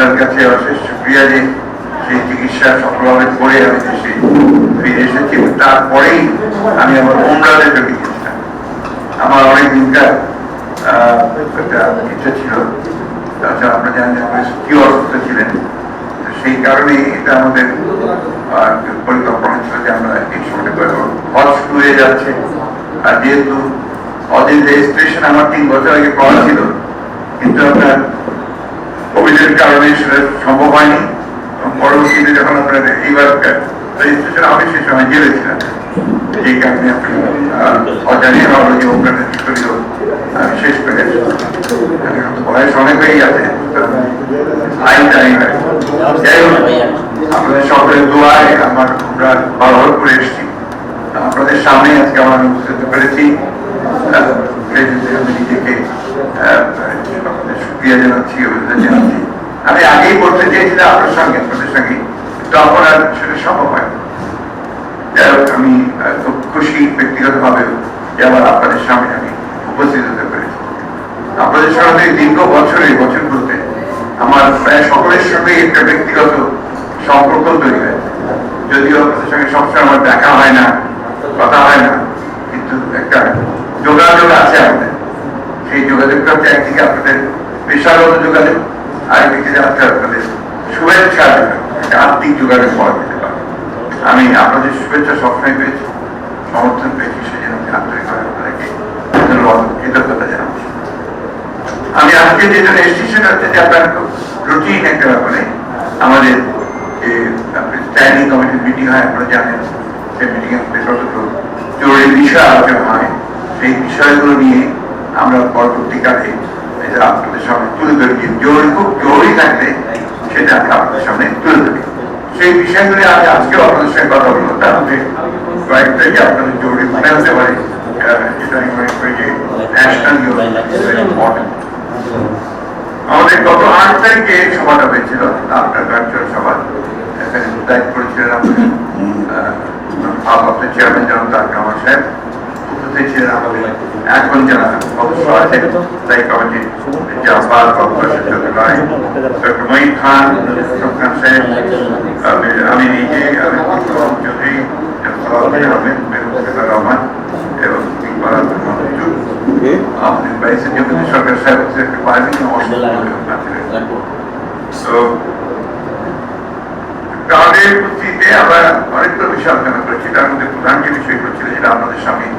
আল্লাহর কাছে অশেষ শুক্রিয়া যে সেই চিকিৎসা সফলভাবে করে আমি দেশে ফিরে এসেছি। তারপরেই আমি আমার ওমরাতে চলে গিয়েছিলাম, আমার অনেক দিনকার একটা ইচ্ছা ছিল। তাছাড়া আপনারা জানেন যে আমার কি অসুস্থ ছিলেন। সেই কারণে এটা আমাদের পরিকল্পনা ছিল যে আমরা এই সময়টা করব হজ হয়ে যাচ্ছে। আর যেহেতু হজের রেজিস্ট্রেশন আমার তিন বছর আগে করা ছিল, কিন্তু আপনার কোভিডের কারণে সেটা সম্ভব হয়নি। পরবর্তীতে যখন আপনার এইবার রেজিস্ট্রেশন হবে সেই সময় জেলে ছিলাম এই কারণে আপনি অজানিয়ে ভাবলো যে ওখানে আমি শেষ করে আপনাদের এসেছি। আপনাদের সামনে আজকে আমরা হতে পেরেছি আমি নিজেকে আপনাদের শুক্রিয়া জানাচ্ছি, অভিনন্দন জানাচ্ছি। আমি আগেই বলতে চেয়েছিলাম আপনার সঙ্গে, আপনাদের সঙ্গে। তখন আর সেটা সম্ভব হয় যাই হোক, আমি খুব খুশি ব্যক্তিগতভাবে যে আবার আপনাদের সামনে আমি উপস্থিত হতে পেরেছি। আপনাদের সঙ্গে দীর্ঘ বছরে বছরগুলোতে আমার প্রায় সকলের সঙ্গে একটা ব্যক্তিগত সম্পর্ক তৈরি হয়েছে যদিও আপনাদের সঙ্গে সবসময় আমার দেখা হয় না, কথা হয় না, কিন্তু একটা যোগাযোগ আছে আমাদের। সেই যোগাযোগটা হচ্ছে একদিকে আপনাদের পেশাগত যোগাযোগ আরেকদিকে যাচ্ছে আপনাদের শুভেচ্ছা যোগাযোগ, একটা যোগাযোগ পাওয়া যেতে পারে। আমি আপনাদের শুভেচ্ছা সবসময় পেয়েছি সমর্থন পেয়েছি সেই জন্য আমি আন্তরিকভাবে আপনাদেরকে ধন্যবাদ কৃতজ্ঞতা জানাচ্ছি। আমি আজকে যে জন্য এসেছি সেটা হচ্ছে যে আপনার রুটিন একটা ব্যাপারে আমাদের যে স্ট্যান্ডিং কমিটির মিটিং হয় আপনারা জানেন সেই মিটিং এর কতগুলো জরুরি বিষয় আলোচনা হয়। সেই বিষয়গুলো নিয়ে আমরা পরবর্তীকালে এটা আপনাদের সামনে তুলে ধরি জরুরি, খুব জরুরি থাকলে সেটা আমরা আপনাদের সামনে তুলে ধরি সেই বিষয়গুলি আমি আজকেও আপনাদের সঙ্গে কথা বলব। তার মধ্যে কয়েকটা যে আপনাদের জরুরি মনে হতে পারে? আমি আমাদের গত আট তারিখে সভাটা হয়েছিল ছিলেন আমাদের এখন যারা সদস্য আছেন দায়ী কমিটির জাফর কর্পোরেশন চট্টগ্রাম ডক্টর মঈন খান খান সাহেব আমি- নিজে আমি চৌধুরী সালাউদ্দিন আহমেদ মেহবুব রহমান এবং ইকবাল আহমেদ মঞ্জুর আপনি সরকার সাহেব একটা পারবেন তো তাদের উপস্থিতিতে আমরা অনেকগুলো বিষয় আলোচনা করেছি। তার মধ্যে প্রধান যে বিষয়গুলো ছিল যেটা আপনাদের সামনে আমি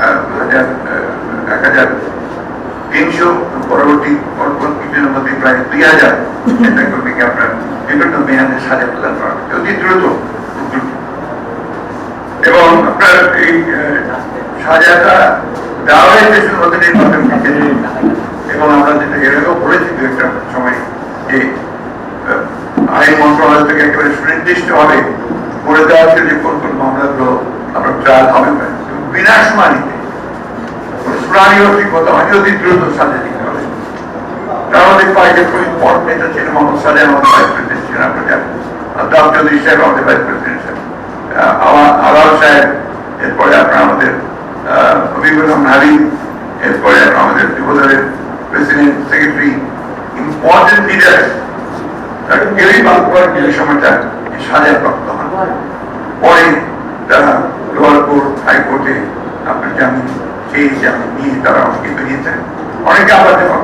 প্রায় দুই হাজার আপনার বিভিন্ন মেয়াদে অতি দ্রুত এবং আপনার এই সাজাটা দেওয়া হয়েছে এবং আমরা যেটা বলেছি দু একটা সময় যে আইন মন্ত্রণালয় থেকে একেবারে সুনির্দিষ্টভাবে করে দেওয়া হচ্ছে যে কোন কোন মামলাগুলো আপনার ট্রায়াল হবে বিনা শুনানিতে শুনানিও ঠিক মতো হয়নি, অতি দ্রুত সাজা হবে তার মধ্যে কয়েকজন খুবই পর নেতা ছিলেন মোহাম্মদ সালেহ আমাদের ভাইস প্রেসিডেন্ট ছিলেন আপনার জানেন আব্দাল চৌধুরী সাহেব আমাদের ভাইস প্রেসিডেন্ট ছিলেন। আলাল সাহেব, এরপরে আপনার আমাদের হবিবুর হাবিব এরপরে আপনার আমাদের যুবদলের প্রেসিডেন্ট, সেক্রেটারি ইম্পর্টেন্ট লিডার তার কেউই বাদ পড়ার যে সময়টা সাজা প্রাপ্ত হন পরে তারা লোয়ার কোর্ট হাইকোর্টে আপনার জামিন, সেই জামিন নিয়ে তারা অনেকে বেরিয়েছেন অনেকে আবার দেখুন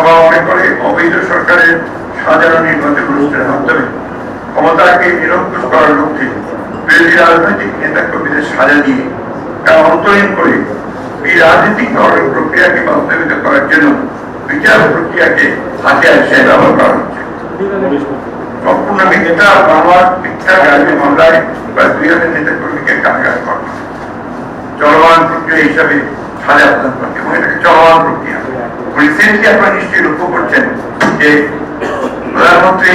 সবাই করে, অবৈধ সরকারের সাধারণ নির্বাচন অনুষ্ঠানের মাধ্যমে ক্ষমতাকে নিরঙ্কুশ করার লক্ষ্যে বিরোধী রাজনৈতিক নেতা কর্মীদের সাজা দিয়ে তা অন্তরীণ করে রাজনৈতিক ধরনের প্রক্রিয়াকে বাস্তবিত করার জন্য বিচার প্রক্রিয়াকে হাতিয়ার হিসেবে ব্যবহার করা হচ্ছে। সম্পূর্ণ মিথ্যা মামলার মিথ্যা গাড়ি মামলায় প্রায় দুই হাজার নেতা কর্মীকে কারাগার করা। চলমান প্রক্রিয়া হিসাবে সাজা প্রদান করছে এবং এটাকে চলমান প্রক্রিয়া রিসেন্টলি আপনারা নিশ্চয়ই লক্ষ্য করছেন যে প্রধানমন্ত্রী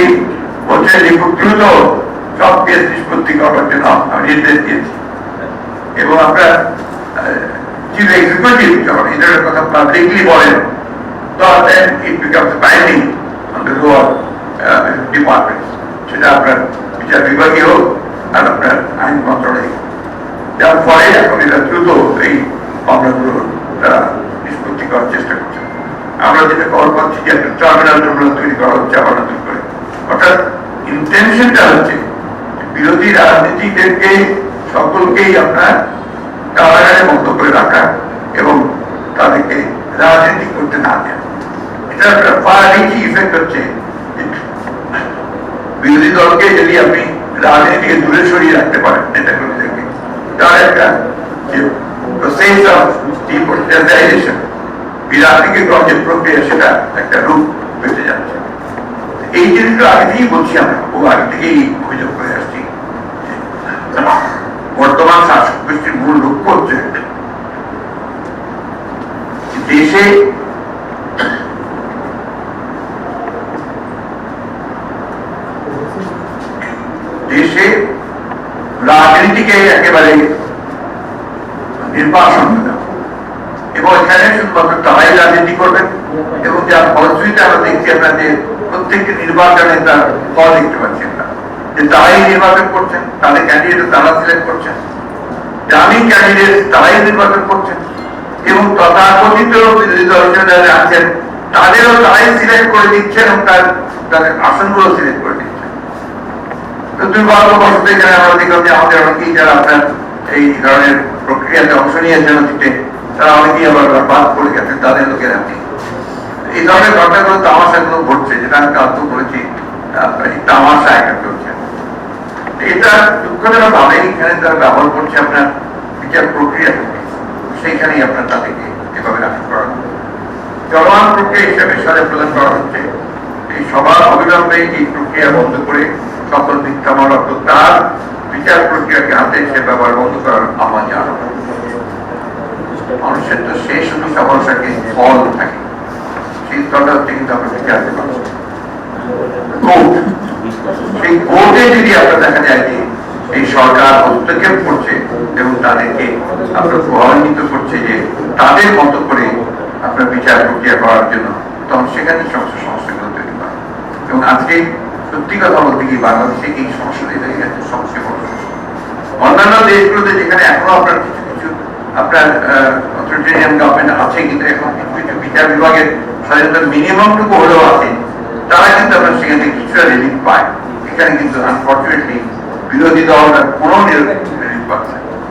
বলছেন যে খুব সব কেস নিষ্পত্তি করার জন্য নির্দেশ দিয়েছি এবং uh, সেটা আপনার বিচার বিভাগীয় হোক আর আপনার আইন মন্ত্রণালয় যার ফলে এখন এরা দ্রুত এই নিষ্পত্তি করছে আমরা যেটা খবর পাচ্ছি যে একটা টার্মিনাল টার্মিনাল তৈরি করা হচ্ছে আবার নতুন করে অর্থাৎ ইন্টেনশনটা হচ্ছে যে বিরোধী রাজনীতিদেরকে সকলকেই আপনার কারাগারে বন্ধ করে রাখা এবং তাদেরকে রাজনীতি করতে না দেওয়া এটা একটা ফারারিচি ইফেক্ট হচ্ছে যে বিরোধী দলকে যদি আপনি রাজনীতি থেকে দূরে সরিয়ে রাখতে পারেন নেতা কর্মীদেরকে তার একটা যে প্রসেস অফ ডিপোলিটাইজেশন করার যে প্রক্রিয়া সেটা একটা রূপ পেতে যাচ্ছে। এই জিনিসগুলো আগে থেকেই বলছি আমরা, ও আগে থেকেই অভিযোগ করে আসছি। বর্তমান শাসক গোষ্ঠীর মূল লক্ষ্য হচ্ছে দেশে দেশে রাজনীতিকে একেবারে নির্বাসন এবং প্রত্যেকটি নির্বাচনে তার ফল দেখতে পাচ্ছি আমরা। যে তারাই নির্বাচন করছেন, তাদের ক্যান্ডিডেট তারা সিলেক্ট করছেন। ক্যান্ডিডেট তারাই নির্বাচন করছেন। এবং তথাকথিত যারা আছেন, তাদেরও তারাই সিলেক্ট করে দিচ্ছেন এবং তার, তাদের আসনগুলো সিলেক্ট করে দিচ্ছেন। তো দুর্ভাগ্যবশত এখানে আমরা দেখলাম যে আমাদের অনেকেই যারা আপনার এই ধরনের প্রক্রিয়াতে অংশ নিয়েছেন অতীতে তারা অনেকেই আবার বাদ পড়ে তাদের লোকের আপনি এই ধরনের ঘটনাগুলো ঘটছে, যেটা আমি কালকে বলেছি তামাশা একটা চলছে। এটা দুঃখজনক ভাবে এখানে তারা ব্যবহার করছে আপনার বিচার প্রক্রিয়া সেইখানেই আপনার তাদেরকে এভাবে রাখা করা হচ্ছে। প্রক্রিয়া হিসেবে সাজা প্রদান করা হচ্ছে। এই সবার অবিলম্বে এই প্রক্রিয়া বন্ধ করে সকল মিথ্যামূলক তার বিচার প্রক্রিয়াকে হাতে সে ব্যবহার বন্ধ করার আহ্বান জানানো মানুষের তো শেষ শুধু সফলতাকে ফল থাকে। সেই স্তরটা কিন্তু আমরা দিতে পারছি সেই কোর্টে যদি আপনার দেখা যায় যে এই সরকার হস্তক্ষেপ করছে এবং তাদেরকে আপনার প্রভাবান্বিত করছে যে তাদের মতো করে আপনার বিচার প্রক্রিয়া করার জন্য, তখন সেখানে সমস্যা সমস্যাগুলো তৈরি হয়। এবং আজকে সত্যি কথা বলতে কি বাংলাদেশে এই সমস্যাটাই হয়ে গেছে সবচেয়ে বড় অন্যান্য দেশগুলোতে যেখানে এখনও আপনার আপনার অথরিটেরিয়ান আছে কিন্তু এখন কিছু বিচার বিভাগের স্বাধীনতার মিনিমামটুকু আছে, তারা কিন্তু আপনার পায় কিন্তু বিরোধী দল কোনো রিলিফ পাচ্ছে।